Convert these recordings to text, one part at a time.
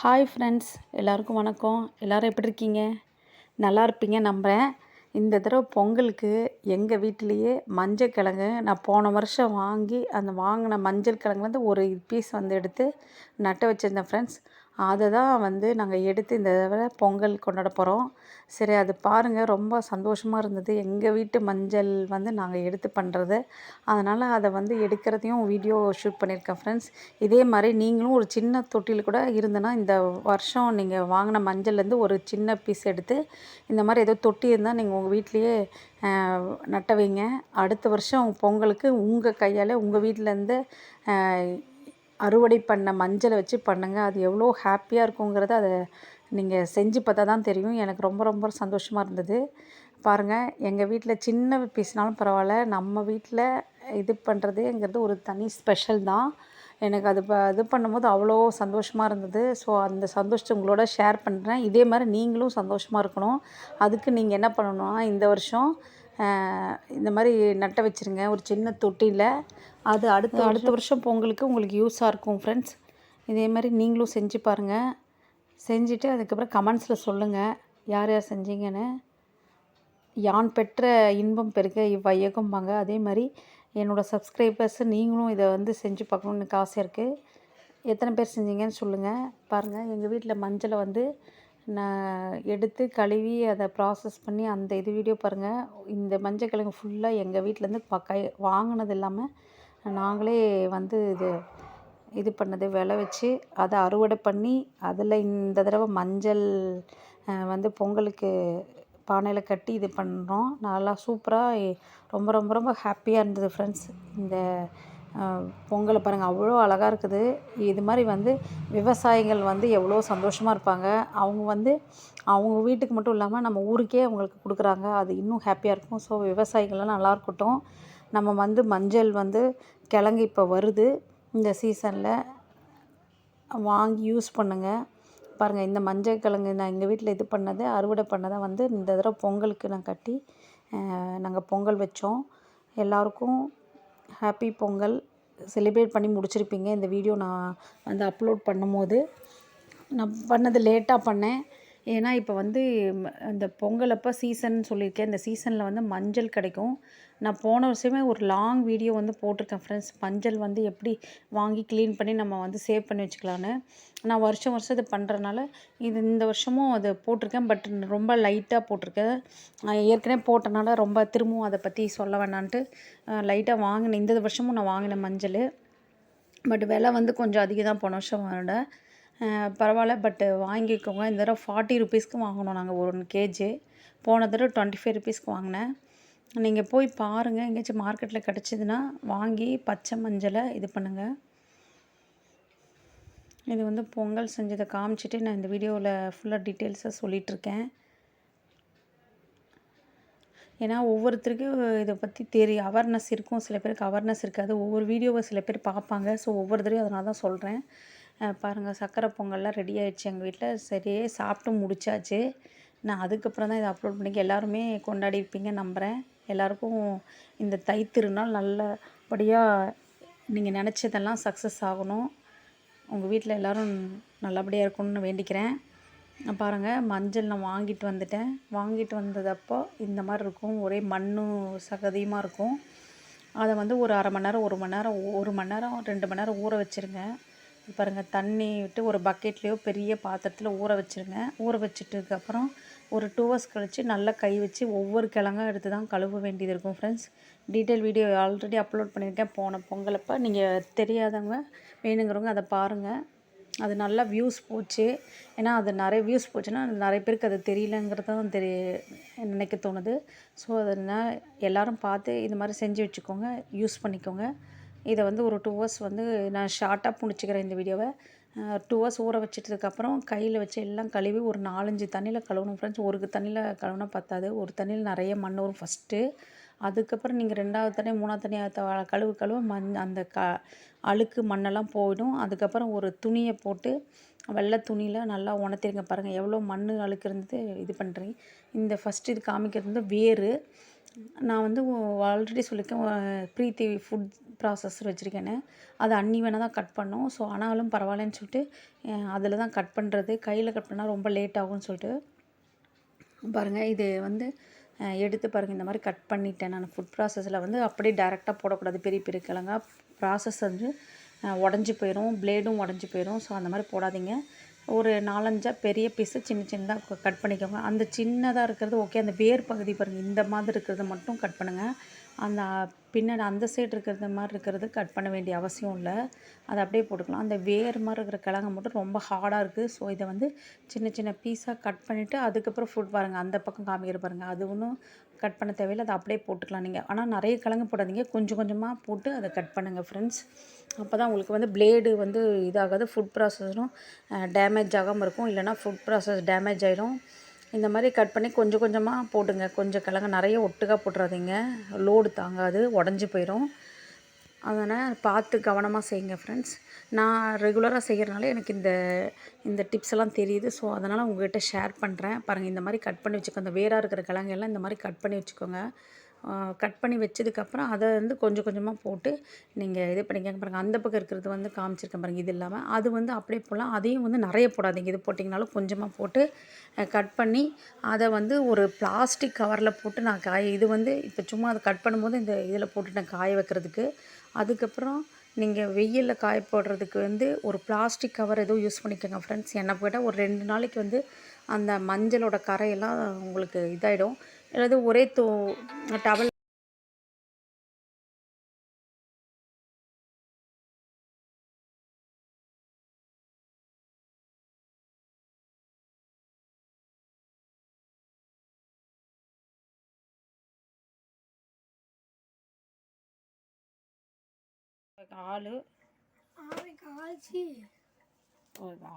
Hi friends எல்லாருக்கும் வணக்கம். எல்லோரும் எப்படி இருக்கீங்க? நல்லா இருப்பீங்க நம்புகிறேன் இந்த தடவை பொங்கலுக்கு எங்கள் வீட்டிலையே மஞ்சள் கிழங்கு நான் போன வருஷம் வாங்கி அந்த வாங்கின மஞ்சள் கிழங்குலேருந்து ஒரு பீஸ் வந்து எடுத்து நட்டு வச்சுருந்தேன் ஃப்ரெண்ட்ஸ் அதை தான் வந்து நாங்கள் எடுத்து இந்த தடவை பொங்கல் கொண்டாட போகிறோம் சரி அது பாருங்கள் ரொம்ப சந்தோஷமாக இருந்தது. எங்கள் வீட்டு மஞ்சள் வந்து நாங்கள் எடுத்து பண்ணுறது அதனால் அதை வந்து எடுக்கிறதையும் வீடியோ ஷூட் பண்ணியிருக்கேன் ஃப்ரெண்ட்ஸ் இதே மாதிரி நீங்களும் ஒரு சின்ன தொட்டியில் கூட இருந்தனா இந்த வருஷம் நீங்கள் வாங்கின மஞ்சள்லேருந்து ஒரு சின்ன பீஸ் எடுத்து இந்த மாதிரி ஏதோ தொட்டி இருந்தால் நீங்கள் உங்கள் வீட்லேயே நட்ட வைங்க. அடுத்த வருஷம் பொங்கலுக்கு உங்கள் கையால் உங்கள் வீட்டிலேருந்து அறுவடை பண்ண மஞ்சளை வச்சு பண்ணுங்கள் அது எவ்வளோ ஹாப்பியாக இருக்குங்கிறத அதை நீங்கள் செஞ்சு பார்த்தா தான் தெரியும். எனக்கு ரொம்ப ரொம்ப சந்தோஷமாக இருந்தது. பாருங்கள் எங்கள் வீட்டில் சின்ன பீஸ்னாலும் பரவாயில்ல. நம்ம வீட்டில் இது பண்ணுறதுங்கிறது ஒரு தனி ஸ்பெஷல் தான். எனக்கு அது ப இது பண்ணும்போது அவ்வளோ சந்தோஷமாக இருந்தது. ஸோ அந்த சந்தோஷத்தை உங்களோட ஷேர் பண்ணுறேன் இதே மாதிரி நீங்களும் சந்தோஷமாக இருக்கணும். அதுக்கு நீங்கள் என்ன பண்ணணும்னா இந்த வருஷம் இந்த மாதிரி நட்ட வச்சுருங்க. ஒரு சின்ன தொட்டியில். அது அடுத்த அடுத்த வருஷம் பொங்கலுக்கு உங்களுக்கு யூஸாக இருக்கும் ஃப்ரெண்ட்ஸ் இதே மாதிரி நீங்களும் செஞ்சு பாருங்கள் செஞ்சுட்டு அதுக்கப்புறம் கமெண்ட்ஸில் சொல்லுங்கள் யார் யார் செஞ்சீங்கன்னு. யான் பெற்ற இன்பம் பெருக இவ்வையகம்பாங்க. அதே மாதிரி என்னோடய சப்ஸ்கிரைபர்ஸ் நீங்களும் இதை வந்து செஞ்சு பார்க்கணுன்னு எனக்கு ஆசை இருக்குது எத்தனை பேர் செஞ்சீங்கன்னு சொல்லுங்கள் பாருங்கள் எங்கள் வீட்டில் மஞ்சளை வந்து நான் எடுத்து கழுவி அதை ப்ராசஸ் பண்ணி அந்த இது வீடியோ பாருங்கள் இந்த மஞ்சள் கிழங்கு ஃபுல்லாக எங்கள் வீட்டிலேருந்து ப கை வாங்கினது இல்லாமல் நாங்களே வந்து இது இது பண்ணது விளை வச்சு அதை அறுவடை பண்ணி அதில் இந்த தடவை மஞ்சள் வந்து பொங்கலுக்கு பானையில் கட்டி இது பண்ணுறோம் நல்லா சூப்பராக ரொம்ப ரொம்ப ரொம்ப ஹாப்பியாக இருந்தது ஃப்ரெண்ட்ஸ் இந்த பொங்கலை பாருங்கள் அவ்வளோ அழகாக இருக்குது. இது மாதிரி வந்து விவசாயிகள் வந்து எவ்வளோ சந்தோஷமாக இருப்பாங்க. அவங்க வந்து அவங்க வீட்டுக்கு மட்டும் இல்லாமல் நம்ம ஊருக்கே அவங்களுக்கு கொடுக்குறாங்க. அது இன்னும் ஹாப்பியாக இருக்கும். ஸோ விவசாயிகள்லாம் நல்லா இருக்கட்டும். நம்ம வந்து மஞ்சள் வந்து கிழங்கு இப்போ வருது. இந்த சீசனில் வாங்கி யூஸ் பண்ணுங்கள் பாருங்கள் இந்த மஞ்சள் கிழங்கு நான் எங்கள் வீட்டில் இது பண்ணது அறுவடை பண்ணதை வந்து இந்த தடவை பொங்கலுக்கு நான் கட்டி நாங்கள் பொங்கல் வச்சோம். எல்லாருக்கும் ஹாப்பி பொங்கல் செலிப்ரேட் பண்ணி முடிச்சிருப்பீங்க. இந்த வீடியோ நான் வந்து அப்லோட் பண்ணும்போது. நான் பண்ணது லேட்டாக பண்ணேன். ஏன்னா இப்போ வந்து இந்த பொங்கல் அப்போ சீசன் சொல்லியிருக்கேன். இந்த சீசனில் வந்து மஞ்சள் கிடைக்கும். நான் போன வருஷமே ஒரு லாங் வீடியோ வந்து போட்டிருக்கேன் ஃப்ரெண்ட்ஸ் மஞ்சள் வந்து எப்படி வாங்கி க்ளீன் பண்ணி நம்ம வந்து சேவ் பண்ணி வச்சுக்கலான்னு நான் வருஷம் வருஷம் இது பண்ணுறனால இது இந்த வருஷமும் அதை போட்டிருக்கேன். பட் ரொம்ப லைட்டாக போட்டிருக்கேன். ஏற்கனவே போட்டனால ரொம்ப திரும்பவும் அதை பற்றி சொல்ல வேணான்ட்டு லைட்டாக வாங்கினேன். இந்த வருஷமும் நான் வாங்கினேன் மஞ்சள். பட் விலை வந்து கொஞ்சம் அதிகம் தான் போன வருஷம் விட பரவாயில்ல பட்டு வாங்கிக்கோங்க. இந்த தடவை ஃபார்ட்டி ருபீஸ்க்கு வாங்கினோம் நாங்கள் ஒரு கேஜி போன தடவை டுவெண்ட்டி ஃபைவ் ருபீஸ்க்கு வாங்கினேன். நீங்கள் போய் பாருங்கள் எங்கேயாச்சும் மார்க்கெட்டில் கிடச்சிதுன்னா வாங்கி பச்சை மஞ்சளை இது பண்ணுங்கள் இது வந்து பொங்கல் செஞ்சதை காமிச்சிட்டு நான் இந்த வீடியோவில் ஃபுல்லாக டீட்டெயில்ஸாக சொல்லிகிட்ருக்கேன் ஏன்னா ஒவ்வொருத்தருக்கும் இதை பற்றி தெரியும். அவேர்னஸ் இருக்கும். சில பேருக்கு அவேர்னஸ் இருக்காது. ஒவ்வொரு வீடியோவை சில பேர் பார்ப்பாங்க. ஸோ ஒவ்வொரு தடவையும் அதனால தான் சொல்கிறேன் பாருங்கள் சக்கரை பொங்கல்லாம் ரெடி ஆகிடுச்சு எங்கள் வீட்டில் சரியே சாப்பிட்டு முடிச்சாச்சு. நான் அதுக்கப்புறம் தான் இதை அப்லோட் பண்ணிக்க எல்லாருமே கொண்டாடி இருப்பீங்க நம்புகிறேன் எல்லாருக்கும் இந்த தை திருநாள் நல்லபடியாக நீங்கள் நினச்சதெல்லாம் சக்ஸஸ் ஆகணும். உங்கள் வீட்டில் எல்லோரும் நல்லபடியாக இருக்கணும்னு வேண்டிக்கிறேன். பாருங்கள் மஞ்சள் நான் வாங்கிட்டு வந்துட்டேன். வாங்கிட்டு வந்ததப்போ இந்த மாதிரி இருக்கும். ஒரே மண்ணும் சகதியுமாக இருக்கும். அதை வந்து ஒரு அரை மணி நேரம் ஒரு மணி நேரம் ஒரு மணி நேரம் ரெண்டு மணி நேரம் ஊற வச்சுருங்க. பாருங்கள் தண்ணி விட்டு ஒரு பக்கெட்லேயோ பெரிய பாத்திரத்தில் ஊற வச்சுருங்க. ஊற வச்சுட்டதுக்கப்புறம் ஒரு டூ ஹவர்ஸ் கழித்து நல்லா கை வச்சு ஒவ்வொரு கிழங்காக எடுத்து தான் கழுவ வேண்டியது இருக்கும் friends detail video already upload பண்ணியிருக்கேன். போன பொங்கலப்போ நீங்கள் தெரியாதவங்க வேணுங்கிறவங்க அதை பாருங்கள் அது நல்லா வியூஸ் போச்சு. ஏன்னா அது நிறைய வியூஸ் போச்சுன்னா நிறைய பேருக்கு அது தெரியலங்கிறது தான் தெரிய நினைக்க தோணுது. ஸோ அதை எல்லோரும் பார்த்து இது மாதிரி செஞ்சு வச்சுக்கோங்க. யூஸ் பண்ணிக்கோங்க. இதை வந்து ஒரு டூ ஹவர்ஸ் வந்து நான் ஷார்ட்டாக முடிச்சுக்கிறேன் இந்த வீடியோவை டூ ஹவர்ஸ் ஊற வச்சிட்டதுக்கப்புறம் கையில் வச்சு எல்லாம் கழுவி ஒரு நாலஞ்சு தண்ணியில் கழுவணும் ஃப்ரெண்ட்ஸ் ஒரு தண்ணியில் கழுவுனா பத்தாது. ஒரு தண்ணியில் நிறைய மண் வரும் ஃபஸ்ட்டு அதுக்கப்புறம் நீங்கள் ரெண்டாவது தண்ணி மூணாவது தண்ணி கழுவு கழுவ மண் அந்த க அழுக்கு மண்ணெல்லாம் போயிடும். அதுக்கப்புறம் ஒரு துணியை போட்டு வெள்ளை துணியில் நல்லா உணர்த்திருங்க பாருங்கள் எவ்வளோ மண் அழுக்கு இருந்தது இது பண்ணுறீங்க இந்த ஃபஸ்ட்டு இது காமிக்கிறது வந்து வேர் நான் வந்து ஆல்ரெடி சொல்லியிருக்கேன் ப்ரீத்தி ஃபுட் ப்ராசஸர் வச்சுருக்கேன்னு. அது அன்னி வேணால் தான் கட் பண்ணோம். ஸோ ஆனாலும் பரவாயில்லன்னு சொல்லிட்டு அதில் தான் கட் பண்ணுறது கையில் கட் பண்ணால் ரொம்ப லேட் ஆகும்னு சொல்லிட்டு. பாருங்கள் இது வந்து எடுத்து பாருங்கள் இந்த மாதிரி கட் பண்ணிட்டேன் நான். ஃபுட் ப்ராசஸில் வந்து அப்படியே டேரெக்டாக போடக்கூடாது. பெரிய பெரிய கிழங்கா. ப்ராசஸ் வந்து உடஞ்சி போயிடும் பிளேடும் உடஞ்சி போயிடும் ஸோ அந்த மாதிரி போடாதீங்க. ஒரு நாலஞ்சா பெரிய பீஸு சின்ன சின்னதாக கட் பண்ணிக்கோங்க. அந்த சின்னதாக இருக்கிறது ஓகே அந்த வேர் பகுதி பாருங்கள் இந்த மாதிரி இருக்கிறது மட்டும் கட் பண்ணுங்கள் அந்த பின்னாடி அந்த சைடு இருக்கிறது மாதிரி இருக்கிறது கட் பண்ண வேண்டிய அவசியம் இல்லை. அதை அப்படியே போட்டுக்கலாம். அந்த வேர் மாதிரி இருக்கிற கிழங்கு மட்டும் ரொம்ப ஹார்டாக இருக்குது ஸோ இதை வந்து சின்ன சின்ன பீஸாக கட் பண்ணிவிட்டு அதுக்கப்புறம் ஃபுட் பாருங்கள் அந்த பக்கம் காமிக்கிற பாருங்கள் அது ஒன்றும் கட் பண்ண தேவையில்லை அதை அப்படியே போட்டுக்கலாம் நீங்கள் ஆனால் நிறைய கிழங்கு போடாதீங்க. கொஞ்சம் கொஞ்சமாக போட்டு அதை கட் பண்ணுங்கள் ஃப்ரெண்ட்ஸ் அப்போ தான் உங்களுக்கு வந்து பிளேடு வந்து இதாகாது ஃபுட் ப்ராசஸரும் டேமேஜ் ஆகாமல் இருக்கும். இல்லைனா ஃபுட் ப்ராசஸ் டேமேஜ் ஆகிடும் இந்த மாதிரி கட் பண்ணி கொஞ்சம் கொஞ்சமாக போட்டுங்க. கொஞ்சம் கிழங்கு நிறைய ஒட்டுக்கா போட்டுறாதீங்க. லோடு தாங்காது உடஞ்சி போயிடும் அதனால் பார்த்து கவனமாக செய்யுங்க ஃப்ரெண்ட்ஸ் நான் ரெகுலராக செய்கிறனால எனக்கு இந்த இந்த டிப்ஸ் எல்லாம் தெரியுது. ஸோ அதனால் உங்கள்கிட்ட ஷேர் பண்ணுறேன் பாருங்கள் இந்த மாதிரி கட் பண்ணி வச்சுக்கோங்க. அந்த வேராக இருக்கிற கிழங்கு எல்லாம் இந்த மாதிரி கட் பண்ணி வச்சுக்கோங்க. கட் பண்ணி வச்சதுக்கப்புறம் அதை வந்து கொஞ்சம் கொஞ்சமாக போட்டு நீங்கள் இது பண்ணிக்கங்க. பாருங்கள் அந்த பக்கம் இருக்கிறது வந்து காமிச்சிருக்கேன் பாருங்கள் இது இல்லாமல் அது வந்து அப்படியே போடலாம். அதையும் வந்து நிறைய போடாதீங்க. இது போட்டிங்கனாலும் கொஞ்சமாக போட்டு கட் பண்ணி அதை வந்து ஒரு பிளாஸ்டிக் கவரில் போட்டு நான் காய இது வந்து இப்போ சும்மா அதை கட் பண்ணும்போது இந்த இதில் போட்டுட்டேன் காய வைக்கிறதுக்கு. அதுக்கப்புறம் நீங்கள் வெயிலில் காய போடுறதுக்கு வந்து ஒரு பிளாஸ்டிக் கவர் எதுவும் யூஸ் பண்ணிக்கோங்க ஃப்ரெண்ட்ஸ் என்ன போயிட்டால் ஒரு ரெண்டு நாளைக்கு வந்து அந்த மஞ்சளோட கரையெல்லாம் உங்களுக்கு இதாகிடும் அல்லது ஒரே தூ டவல் ஆளு.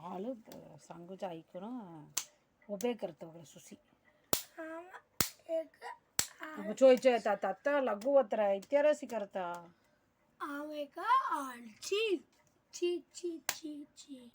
ஆளு சங்குச்சு ஐக்கணும் सांगूचं ऐकून उभे करतो बघ सुसी आम एक चोय चोय तात आता लघु वत्र इत्यारसी करता आवे का आलची ची ची ची ची